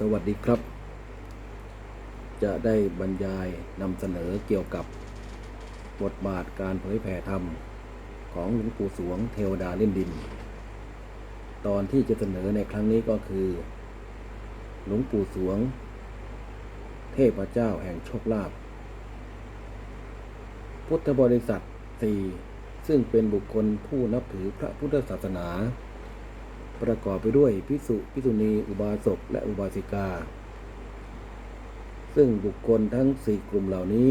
สวัสดีครับ จะได้บรรยายนำเสนอเกี่ยวกับบทบาทการเผยแผ่ธรรม ของหลวงปู่สวงเทวดาเล่นดิน ตอนที่จะเสนอในครั้งนี้ก็คือ หลวงปู่สวง เทพเจ้าแห่งโชคลาภพุทธบริษัทสี่ซึ่งเป็นบุคคลผู้นับถือพระพุทธศาสนา ประกอบไปด้วยพิสุพิสุณีอุบาสกและอุบาสิกา ซึ่งบุคคลทั้งสี่กลุ่มเหล่านี้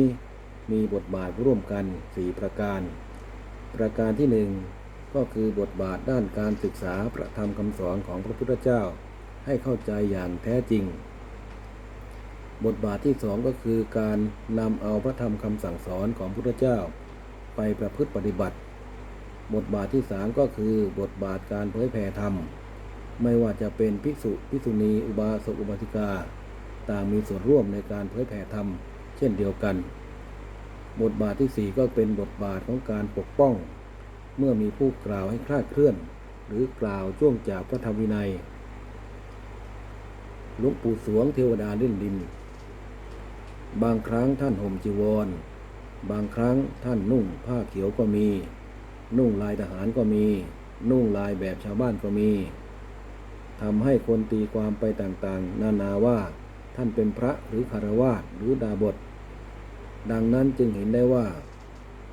มีบทบาทร่วมกันสี่ประการ ประการที่หนึ่งก็คือบทบาทด้านการศึกษาพระธรรมคำสอนของพระพุทธเจ้าให้เข้าใจอย่างแท้จริง บทบาทที่สองก็คือการนำเอาพระธรรมคำสั่งสอนของพระพุทธเจ้า ไปประพฤติปฏิบัติ บทบาทที่สามก็คือบทบาทการเผยแผ่ธรรม ไม่ว่าจะเป็นภิกษุภิกษุณีอุบาสกอุบาสิกา ต่างมีส่วนร่วมในการเผยแผ่ธรรม เช่นเดียวกัน บทบาทที่สี่ก็เป็นบทบาทของการปกป้อง เมื่อมีผู้กล่าวให้คลาดเคลื่อน หรือกล่าวจ้วงจากพระธรรมวินัยหลวงปู่สวงเทวดาเล่นดิน บางครั้งท่านห่มจีวร บางครั้งท่านนุ่งผ้าเขียวก็มี นุ่งลายทหารก็มี นุ่งลายแบบชาวบ้านก็มีทำให้คนตีความไปต่างๆ นานาว่าท่านเป็นพระหรือคารวาสหรือดาบท ดังนั้นจึงเห็นได้ว่า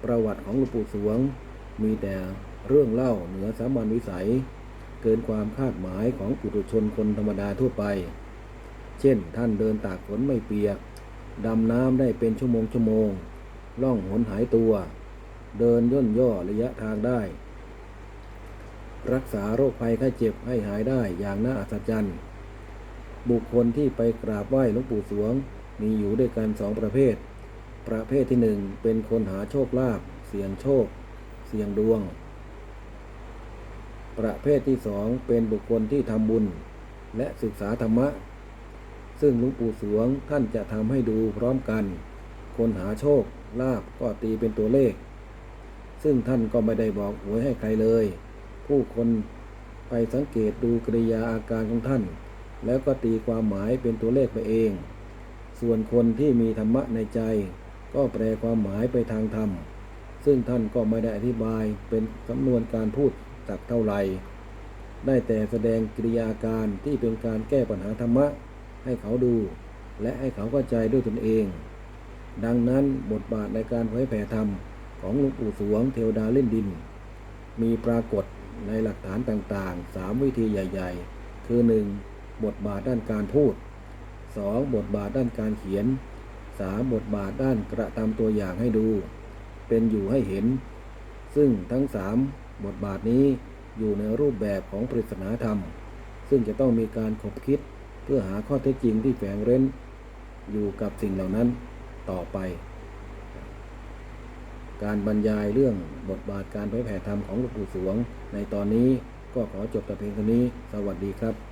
ประวัติของหลวงปู่สวง มีแต่เรื่องเล่าเหนือสามัญวิสัย เกินความคาดหมายของปุถุชนคนธรรมดาทั่วไป เช่น ท่านเดินตากฝนไม่เปียก ดำน้ำได้เป็นชั่วโมงชั่วโมงล่องหนหายตัว เดินย่นย่อระยะทางได้ รักษาโรคภัยไข้เจ็บให้หายได้อย่างน่าอัศจรรย์ บุคคลที่ไปกราบไหว้หลวงปู่สวง มีอยู่ด้วยกันสองประเภท ประเภทที่หนึ่งเป็นคนหาโชคลาภเสี่ยงโชค เสี่ยงดวง ประเภทที่สองเป็นบุคคลที่ทำบุญ และศึกษาธรรมะ ซึ่งหลวงปู่สวงท่านจะทำให้ดูพร้อมกัน คนหาโชคลาภก็ตีเป็นตัวเลข ซึ่งท่านก็ไม่ได้บอกหวยให้ใครเลย ผู้คนไปสังเกตดูกริยาอาการของท่าน แล้วก็ตีความหมายเป็นตัวเลขไปเอง ส่วนคนที่มีธรรมะในใจ ก็แปลความหมายไปทางธรรม ซึ่งท่านก็ไม่ได้อธิบายเป็นสำนวนการพูดสักเท่าไหร่ได้แต่แสดงกิริยาการที่เป็นการแก้ปัญหาธรรมะ ให้เขาดู และให้เขาเข้าใจด้วยตนเอง ดังนั้นบทบาทในการเผยแผ่ธรรม ของหลวงปู่สวงเทวดาเล่นดิน มีปรากฏในหลักฐานต่างๆ 3 วิธีใหญ่ ๆ คือ 1. บทบาทด้านการพูด 2. บทบาทด้านการเขียน 3. บทบาทด้านกระทำตัวอย่างให้ดู เป็นอยู่ให้เห็น ซึ่งทั้ง 3 บทบาทนี้อยู่ในรูปแบบของปริศนาธรรม ซึ่งจะต้องมีการขบคิดเพื่อหาข้อเท็จจริงที่แฝงเร้น อยู่กับสิ่งเหล่านั้นต่อไป การบรรยายเรื่องบทบาทการเผยแผ่ธรรมของหลวงปู่สวง ในตอนนี้ก็ขอจบแต่เพียงเท่านี้ สวัสดีครับ